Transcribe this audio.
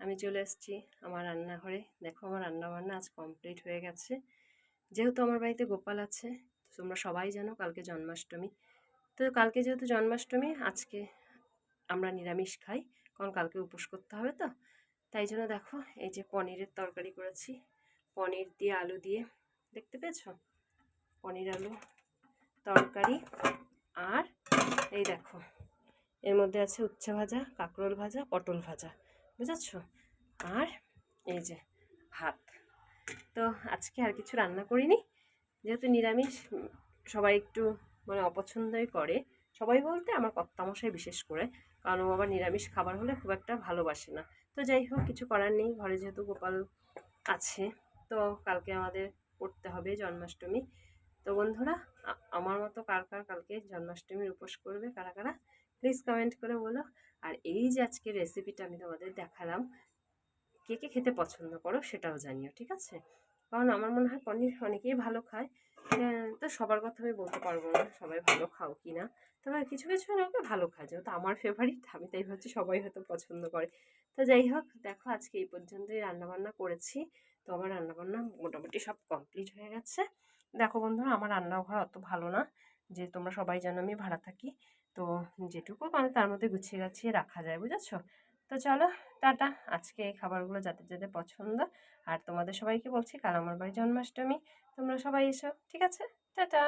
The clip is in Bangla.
আমি চলে এসেছি আমার রান্নাঘরে। দেখো আমার রান্না বান্না আজ কমপ্লিট হয়ে গেছে। যেহেতু আমার বাড়িতে গোপাল আছে তোমরা সবাই জানো কালকে জন্মাষ্টমী। তো কালকে যেহেতু জন্মাষ্টমী, আজকে আমরা নিরামিষ খাই, কারণ কালকে উপোস করতে হবে তো। তাই জন্য দেখো, এই যে পনিরের তরকারি করেছি। পনির দিয়ে আলু দিয়ে, দেখতে পেয়েছ? পনির আলু, তরকারি আর এই দেখো, এর মধ্যে আছে উচ্ছে ভাজা, কাঁকরোল ভাজা, পটল ভাজা। বুঝেছ? আর এই যে ভাত। তো আজকে আর কিছু রান্না করিনি। যেহেতু নিরামিষ সবাই একটু মানে অপছন্দই করে। সবাই বলতে আমার কর্তামশাই বিশেষ করে। কারণ ও আবার নিরামিষ খাবার হলে খুব একটা ভালোবাসে না। তো যাই হোক, কিছু করার নেই। ঘরে যেহেতু গোপাল আছে, তো কালকে আমাদের করতে হবে জন্মাষ্টমী। তো বন্ধুরা আমার মতো কার কার কালকে জন্মাষ্টমীর উপোস করবে? কারা কারা? প্লিজ কমেন্ট করে বলো। আর এই যে আজকে রেসিপিটা আমি তোমাদের দেখালাম কে কে খেতে পছন্দ করো সেটাও জানিও ঠিক আছে? কারণ আমার মনে হয় পনির অনেকেই ভালো খায়। হ্যাঁ, তো সবার কথা আমি বলতে পারব না সবাই ভালো খাও কি না। তবে কিছু কিছু লোকে ভালো খায় যেহেতু আমার ফেভারিট আমি তাই ভাবছি সবাই হয়তো পছন্দ করে। তো যাই হোক দেখো আজকে এই পর্যন্তই রান্নাবান্না করেছি। তো আমার রান্নাবান্না মোটামুটি সব কমপ্লিট হয়ে গেছে। দেখো বন্ধুরা আমার রান্নাঘর অত ভালো না। যে তোমরা সবাই জানো আমি ভাড়া থাকি। তো যেটুকু মানে তার মধ্যে গুছিয়ে গাছিয়ে রাখা যায়, বুঝেছ? তো চলো, টাটা। আজকে এই খাবারগুলো যাতে যাতে পছন্দ। আর তোমাদের সবাইকে বলছি, কাল আমার বাড়ি জন্মাষ্টমী। তোমরা সবাই এসো, ঠিক আছে? টাটা!